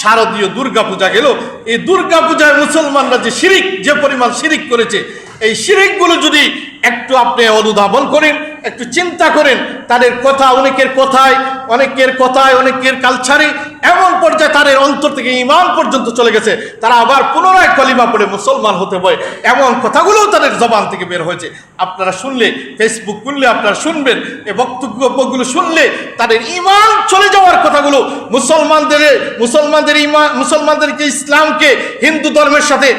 শারদীয় দুর্গা পূজা গেল। এই দুর্গা পূজায় মুসলমানরা যে শিরিক, যে পরিমাণ শিরিক করেছে, এই শিরিকগুলো যদি একটু আপনি অনুধাবন করেন একটু চিন্তা করেন, তাদের কথা অনেকের কথায় অনেকের কথায়, অনেকের কালচারে এমন পর্যায়ে তাদের অন্তর থেকে ইমান পর্যন্ত চলে গেছে। তারা আবার পুনরায় কলিমা পড়ে মুসলমান হতে হয়। এমন কথাগুলোও তাদের জবান থেকে বের হয়েছে। আপনারা শুনলে ফেসবুক খুললে আপনারা শুনবেন এই বক্তব্যগুলো শুনলে তাদের ইমান চলে যাওয়ার কথাগুলো মুসলমানদের মুসলমানদের ইমান মুসলমানদেরকে ইসলামকে, হিন্দু ধর্মের সাথে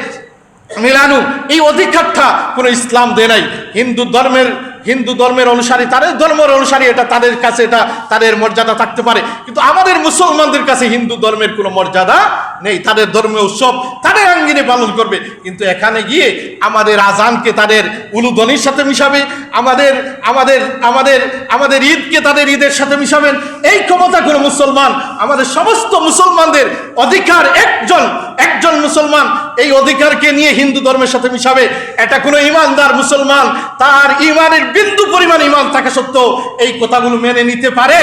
মিলানু, এই অধিকারটা কোনো ইসলাম দেয় নাই। হিন্দু ধর্মের হিন্দু ধর্মের অনুসারী, তাদের ধর্মের অনুসারী এটা তাদের কাছে এটা তাদের মর্যাদা থাকতে পারে। কিন্তু আমাদের মুসলমানদের কাছে হিন্দু ধর্মের কোনো মর্যাদা নেই। তাদের ধর্মীয় উৎসব তাদের আঙ্গিনে পালন করবে। কিন্তু এখানে গিয়ে আমাদের আজানকে তাদের উলুধ্বনির সাথে মিশাবে, আমাদের আমাদের আমাদের আমাদের ঈদকে তাদের ঈদের সাথে মিশাবেন। এই ক্ষমতা কোনো মুসলমান, আমাদের সমস্ত মুসলমানদের অধিকার একজন একজন মুসলমান এই অধিকারকে নিয়ে হিন্দু ধর্মের সাথে মিশাবে। এটা কোনো ইমানদার মুসলমান, তার ইমানের বিন্দু পরিমাণ ইমান থাকা সত্ত্বেও এই কথাগুলো মেনে নিতে পারে?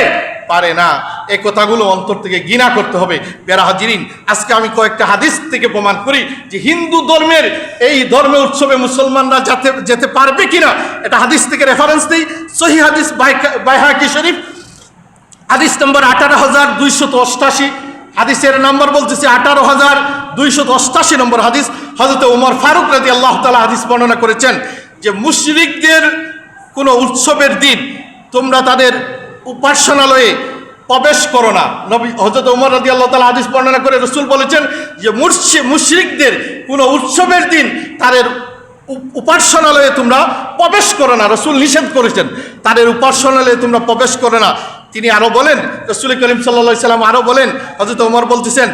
পারে না। এই কথাগুলো অন্তর থেকে ঘৃণা করতে হবে। বেড়া হাজিরিন, আজকে আমি কয়েকটা হাদিস থেকে প্রমাণ করি যে হিন্দু ধর্মের এই ধর্ম উৎসবে মুসলমানরা যাতে, যেতে পারবে কিনা, এটা হাদিস থেকে রেফারেন্স দিই সহি হাদিস বাইহাকি শরীফ, হাদিস নম্বর আঠারো হাজার দুইশত অষ্টাশি। হাদিসের নম্বর বলতেছে আঠারো হাজার দুইশত অষ্টাশি নম্বর হাদিস। হজরত উমর ফারুক রাজি আল্লাহ তালা হাদিস বর্ণনা করেছেন যে, মুশরিকদের কোনো উৎসবের দিন তোমরা তাদের উপাসনালয়ে প্রবেশ করো না। নবী হজরত উমর রাজি আল্লাহ তালা হাদিস বর্ণনা করে রসুল বলেছেন যে, মুর্শি মুশরিকদের কোনো উৎসবের দিন তাদের উপাসনালয়ে তোমরা প্রবেশ করো না। রসুল নিষেধ করেছেন, তাদের উপাসনালয়ে তোমরা প্রবেশ করো না। তিনি আরও বলেন, রসুল করিম সাল্লা সাল্লাম আরও বলেন হজরত ওমর বলতেছেন,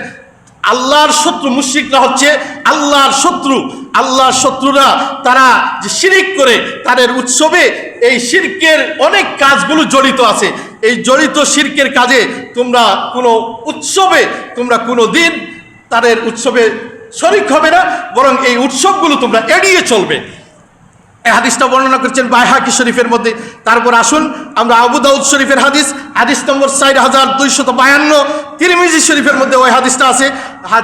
আল্লাহর শত্রু মুশরিকরা হচ্ছে আল্লাহর শত্রু, আল্লাহর শত্রুরা তারা যে শিরিক করে তাদের উৎসবে এই শিরকের অনেক কাজগুলো জড়িত আছে। এই জড়িত শিরকের কাজে তোমরা কোনো উৎসবে, তোমরা কোনো দিন তাদের উৎসবে শরিক হবে না, বরং এই উৎসবগুলো তোমরা এড়িয়ে চলবে। হাদিসটা বর্ণনা করছেন বাইহাকি শরীফের মধ্যে। তারপর আসুন আমরা আবু দাউদ শরীফের হাদিস হাদিস নম্বর চার হাজার দুইশত বায়ান্ন, তিরমিজি শরীফের মধ্যে ওই হাদিসটা আছে।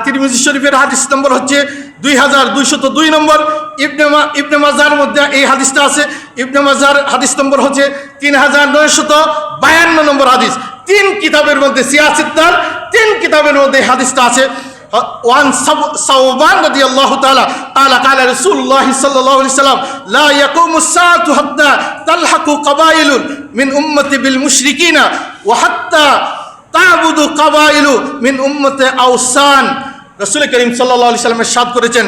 তিরমিজি শরীফের হাদিস নম্বর হচ্ছে দুই হাজার দুইশত দুই নম্বর। ইবনে ইবনে মাজার মধ্যে এই হাদিসটা আছে। ইবনে মাজার হাদিস নম্বর হচ্ছে তিন হাজার নয়শত বায়ান্ন নম্বর হাদিস। তিন কিতাবের মধ্যে সিয়াসিদ্দার তিন কিতাবের মধ্যে হাদিসটা আছে। وعن صو- صوبان رضي الله تعالى قال قال رسول الله صلى الله عليه وسلم لا يقوم الساعة حتى تلحق قبائل من أمتي بالمشركين وحتى تعبد قبائل من أمة أوسان রসুল করিম সাল্লাহ আলি সাল্লামের সাদ করেছেন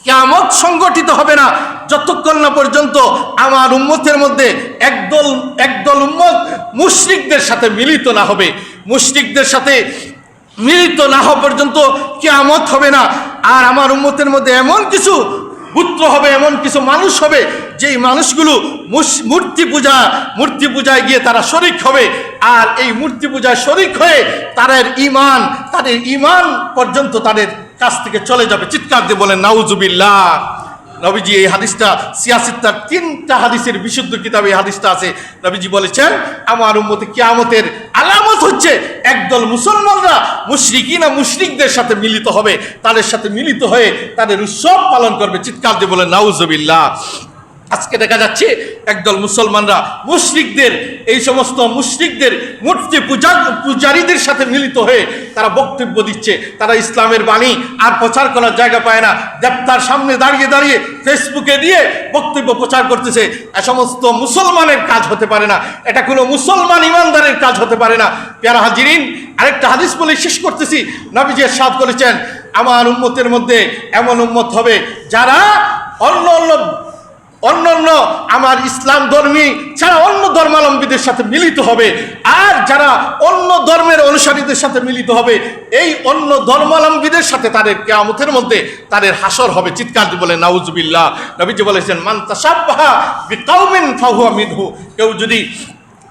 কেমত সংগঠিত হবে না যতক্ষণ না পর্যন্ত আমার উম্মতের মধ্যে একদল একদল উম্মত মুশরিকদের সাথে মিলিত না হবে মুশরিকদের সাথে মিলিত না হওয়া পর্যন্ত কেয়ামত হবে না। আর আমার উন্মতের মধ্যে এমন কিছু পুত্র হবে, এমন কিছু মানুষ হবে, যেই মানুষগুলো মূর্তি পূজা, মূর্তি পূজায় গিয়ে তারা শরিক হবে। আর এই মূর্তি পূজায় শরিক হয়ে তাদের ইমান তাদের ইমান পর্যন্ত তাদের কাছ থেকে চলে যাবে। চিৎকার দিয়ে বলেন, নাউজুবিল্লাহ। নবীজি এই হাদিসটা সিয়াসিত্তার তিনটা হাদিসের বিশুদ্ধ কিতাবে এই হাদিসটা আছে। নবীজি বলেছেন, আমার উম্মতে কিয়ামতের আলামত হচ্ছে একদল মুসলমানরা মুশরিকিনা মুশরিকদের সাথে মিলিত হবে। তাদের সাথে মিলিত হয়ে তাদের উৎসব পালন করবে। চিৎকার দিয়ে বলে, নাউজবিল্লাহ। আজকে দেখা যাচ্ছে একদল মুসলমানরা মুশরিকদের, এই সমস্ত মুশরিকদের মূর্তি পূজা, পূজারীদের সাথে মিলিত হয়ে তারা বক্তব্য দিচ্ছে। তারা ইসলামের বাণী আর প্রচার করার জায়গা পায় না। দেবতার সামনে দাঁড়িয়ে দাঁড়িয়ে ফেসবুকে দিয়ে বক্তব্য প্রচার করতেছে। এ সমস্ত মুসলমানের কাজ হতে পারে না। এটা কোনো মুসলমান ইমানদারের কাজ হতে পারে না। পেয়ারা হাজিরিন, আরেকটা হাদিস বলে শেষ করতেছি। নবীজি সাদ করেছেন, আমার উম্মতের মধ্যে এমন উম্মত হবে যারা অন্য অন্য অন্য অন্য আমার ইসলাম ধর্মী ছাড়া অন্য ধর্মাবলম্বীদের সাথে মিলিত হবে। আর যারা অন্য ধর্মের অনুসারীদের সাথে মিলিত হবে, এই অন্য ধর্মাবলম্বীদের সাথে তাদের কেয়ামতের মধ্যে তাদের হাসর হবে। চিৎকার বলে, নাউজুবিল্লাহ। নবীজি বলেছেন, মান তাসাব্বাহা বিকাউমিন ফাহুয়া মিনহু। কেউ যদি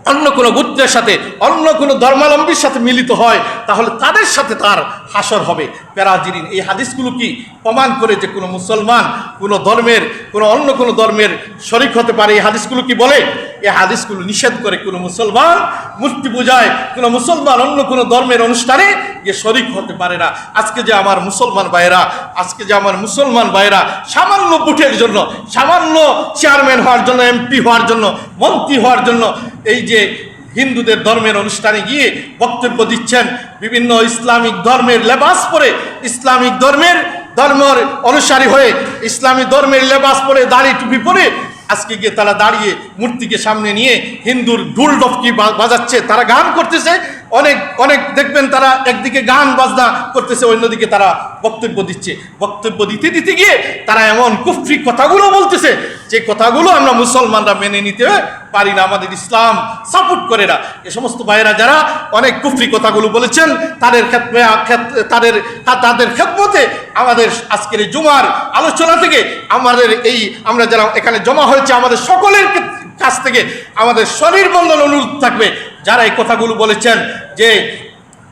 অন্য কোনো গোত্রের সাথে, অন্য কোনো ধর্মালম্বীর সাথে মিলিত হয়, তাহলে তাদের সাথে তার হাসর হবে। প্যারাজিরিন এই হাদিসগুলো কি প্রমাণ করে যে কোনো মুসলমান কোনো ধর্মের, কোনো অন্য কোনো ধর্মের শরিক হতে পারে? এই হাদিসগুলো কি বলে? এই হাদিসগুলো নিষেধ করে কোনো মুসলমান মূর্তি পূজায় কোনো মুসলমান অন্য কোনো ধর্মের অনুষ্ঠানে গিয়ে শরিক হতে পারে না। আজকে যে আমার মুসলমান ভাইয়েরা, আজকে যে আমার মুসলমান ভাইয়েরা সামান্য বুটের জন্য, সামান্য চেয়ারম্যান হওয়ার জন্য, এমপি হওয়ার জন্য, মন্ত্রী হওয়ার জন্য এই যে হিন্দুদের ধর্মের অনুষ্ঠানে গিয়ে বক্তব্য দিচ্ছেন, বিভিন্ন ইসলামিক ধর্মের লেবাস পরে ইসলামিক ধর্মের ধর্মের অনুসারী হয়ে ইসলামী ধর্মের লেবাস পরে দাড়ি টুপি পরে আজকে গিয়ে তারা দাঁড়িয়ে মূর্তিকে সামনে নিয়ে হিন্দুর ঢুল ডফকি বাজাচ্ছে তারা গান করতেছে অনেক অনেক দেখবেন তারা একদিকে গান বাজনা করতেছে, অন্যদিকে তারা বক্তব্য দিচ্ছে। বক্তব্য দিতে দিতে গিয়ে তারা এমন কুফরি কথাগুলো বলতেছে, যে কথাগুলো আমরা মুসলমানরা মেনে নিতে পারি না, আমাদের ইসলাম সাপোর্ট করে না। এ সমস্ত ভাইয়েরা যারা অনেক কুফরি কথাগুলো বলেছেন, তাদের ক্ষেত্রে তাদের তাদের খেদমতে আমাদের আজকের এই জুমার আলোচনা থেকে আমাদের এই, আমরা যারা এখানে জমা হয়েছে, আমাদের সকলের কাছ থেকে আমাদের শরীর বন্ধন অনুরোধ থাকবে। যারা এই কথাগুলো বলেছেন যে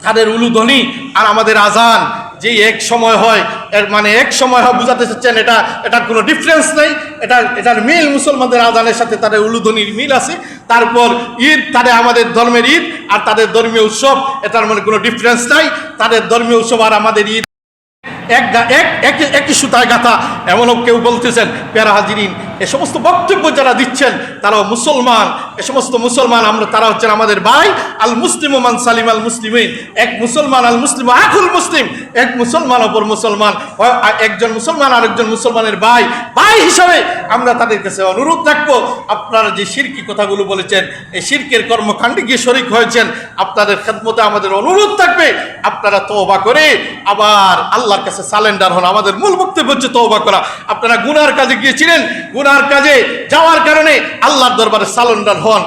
তাদের উলুধ্বনি আর আমাদের আজান, যে এক সময় হয়, এর মানে এক সময় হয় বুঝাতে চাচ্ছেন, এটা, এটার কোনো ডিফারেন্স নেই। এটা, এটার মিল মুসলমানদের আজানের সাথে তাদের উলুধ্বনির মিল আছে। তারপর ঈদ, তাদের আমাদের ধর্মের ঈদ আর তাদের ধর্মীয় উৎসব, এটার মানে কোনো ডিফারেন্স নাই। তাদের ধর্মীয় উৎসব আর আমাদের ঈদ এক এক, একই সুতায় গাথা। এমনও কেউ বলতেছেন, প্যারা হাজিরিন এ সমস্ত বক্তব্য যারা দিচ্ছেন, তারাও মুসলমান। এ সমস্ত মুসলমান আমরা, তারা হচ্ছেন আমাদের ভাই, আল মুসলিম মান সালিম আল মুসলিমিন। এক মুসলমান, আল মুসলিম আকুল মুসলিম। এক মুসলমান অপর মুসলমান। একজন মুসলমান আরেকজন মুসলমানের ভাই। ভাই হিসাবে আমরা তাদের কাছে অনুরোধ রাখব, আপনারা যে শিরকি কথাগুলো বলেছেন, এই শিরকের কর্মকাণ্ডে গিয়ে শরিক হয়েছেন, আপনাদের খেদমতে আমাদের অনুরোধ থাকবে, আপনারা তওবা করে আবার আল্লাহর কাছে সালেন্ডার হন। আমাদের মূল বক্তব্য হচ্ছে তওবা করা। আপনারা গুনার কাজে গিয়েছিলেন, গুনার কাজে যাওয়ার কারণে আল্লাহর দরবারে সালেন্ডার হন।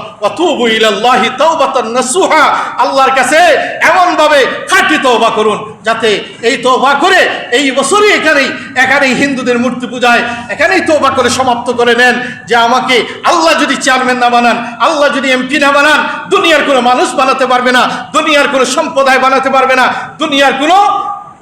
নাসুহা। আল্লাহর কাছে এমন ভাবে খাঁটি করুন, যাতে এই তওবা করে এই বছরই এখানেই এখানেই হিন্দুদের মূর্তি পূজায়, এখানেই তওবা করে সমাপ্ত করে নেন, যে আমাকে আল্লাহ যদি চেয়ারম্যান না বানান, আল্লাহ যদি এমপি না বানান, দুনিয়ার কোনো মানুষ বানাতে পারবে না, দুনিয়ার কোনো সম্প্রদায় বানাতে পারবে না, দুনিয়ার কোনো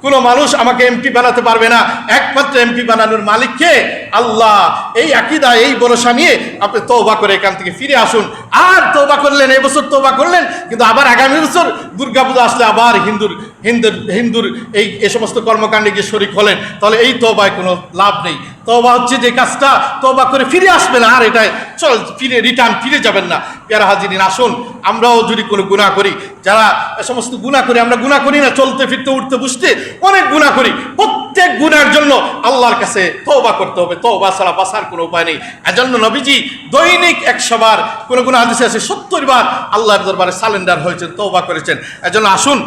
কোনো মানুষ আমাকে এমপি বানাতে পারবে না। একমাত্র এমপি বানানোর মালিককে আল্লাহ। এই আকিদা, এই ভরসা নিয়ে আপনি তৌবা করে এখান থেকে ফিরে আসুন। আর তৌবা করলেন এবছর তৌবা করলেন, কিন্তু আবার আগামী বছর দুর্গাপূজা আসলে আবার হিন্দুর হিন্দুর হিন্দুর এই, এ সমস্ত কর্মকাণ্ডে গিয়ে শরিক হলেন। তাহলে এই তৌবায় কোনো লাভ নেই। তৌবা হচ্ছে যে কাজটা তৌবা করে ফিরে আসবেন আর এটাই। চল, ফিরে রিটার্ন ফিরে যাবেন না। পেয়ারা হাজিরিন, আসুন। আমরাও যদি কোনো গুণা করি, যারা এ সমস্ত গুণা করি, আমরা গুণা করি না, চলতে, ফিরতে, উঠতে বুঝতে অনেক গুণা করি। প্রত্যেক গুণার জন্য আল্লাহর কাছে তৌবা করতে হবে। তৌবা ছাড়া বাসার কোনো উপায় নেই। এজন্য নবীজি দৈনিক একশো বার কোনো কোনো আদেশে আছে সত্তর বার আল্লাহর দরবারে সালেন্ডার হয়েছেন তৌবা করেছেন। এজন্য আসুন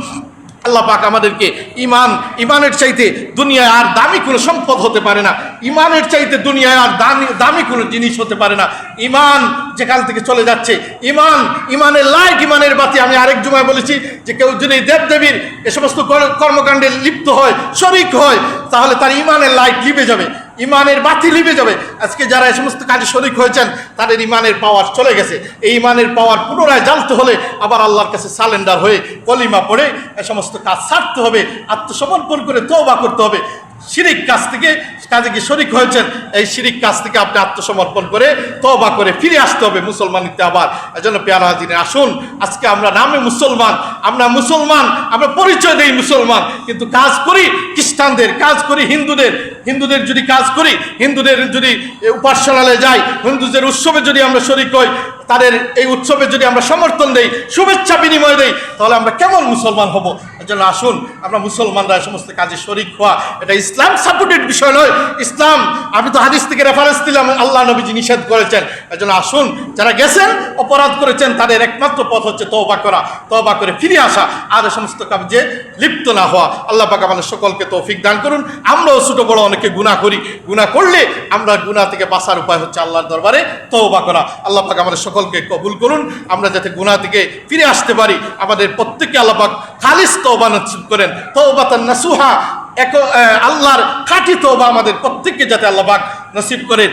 আল্লাহ পাক আমাদেরকে ইমান ইমানের চাইতে দুনিয়ায় আর দামি কোনো সম্পদ হতে পারে না। ইমানের চাইতে দুনিয়ায় আর দামি দামি কোনো জিনিস হতে পারে না। ইমান যেখান থেকে চলে যাচ্ছে ইমান ইমানের লাইক ইমানের বাতি আমি আরেক জুমায় বলেছি যে কেউ যদি দেবদেবীর এ সমস্ত কর- কর্মকাণ্ডে লিপ্ত হয়, শরিক হয়, তাহলে তার ইমানের লাইট লিপে যাবে। ইমানের বাতি লিবে যাবে। আজকে যারা এই সমস্ত কাজে শরিক হয়েছেন, তাদের ইমানের পাওয়ার চলে গেছে। এই ইমানের পাওয়ার পুনরায় জ্বালতে হলে আবার আল্লাহর কাছে সালেন্ডার হয়ে কলিমা পড়ে এ সমস্ত কাজ ছাড়তে হবে, আত্মসমর্পণ করে তওবা করতে হবে। শিরিক কাজ থেকে কাজে কি শরিক হয়েছেন, এই শিরিক কাজ থেকে আপনি আত্মসমর্পণ করে তওবা করে ফিরে আসতে হবে মুসলমানিতে আবার। এজন্য পেয়ারা হাজিরে আসুন, আজকে আমরা নামে মুসলমান আমরা মুসলমান, আমরা পরিচয় দেই মুসলমান, কিন্তু কাজ করি খ্রিস্টানদের, কাজ করি হিন্দুদের হিন্দুদের যদি কাজ করি, হিন্দুদের যদি উপাসনালয়ে যাই, হিন্দুদের উৎসবে যদি আমরা শরিক হই, তাদের এই উৎসবে যদি আমরা সমর্থন দেই, শুভেচ্ছা বিনিময় দেই, তাহলে আমরা কেমন মুসলমান হব? জন্য আসুন, আমরা মুসলমানরা সমস্ত কাজে শরিক হওয়া, এটা ইসলাম সাপোর্টেড বিষয় নয়। ইসলাম, আমি তো হাদিস থেকে রেফারেন্স দিলাম, আল্লাহ নবীজি নিষেধ করেছেন। এর জন্য আসুন, যারা গেছেন, অপরাধ করেছেন, তাদের একমাত্র পথ হচ্ছে তওবা করা। তওবা করে ফিরে আসা। আর সমস্ত কাজে লিপ্ত না হওয়া। আল্লাহ পাক আমাদের সকলকে তৌফিক দান করুন। আমরাও ছোট বড় অনেকে গুনাহ করি। গুনাহ করলে আমরা গুনাহ থেকে বাঁচার উপায় হচ্ছে আল্লাহর দরবারে তওবা করা। আল্লাহ পাক আমাদের সকলকে কবুল করুন। আমরা যাতে গুনাহ থেকে ফিরে আসতে পারি। আমাদের প্রত্যেককে আল্লাহ পাক খালিস তওবা নসিব করেন। তওবাতান নাসুহা। এক আল্লাহর খাঁটি তওবা আমাদের প্রত্যেককে যাতে আল্লাহ পাক নসিব করেন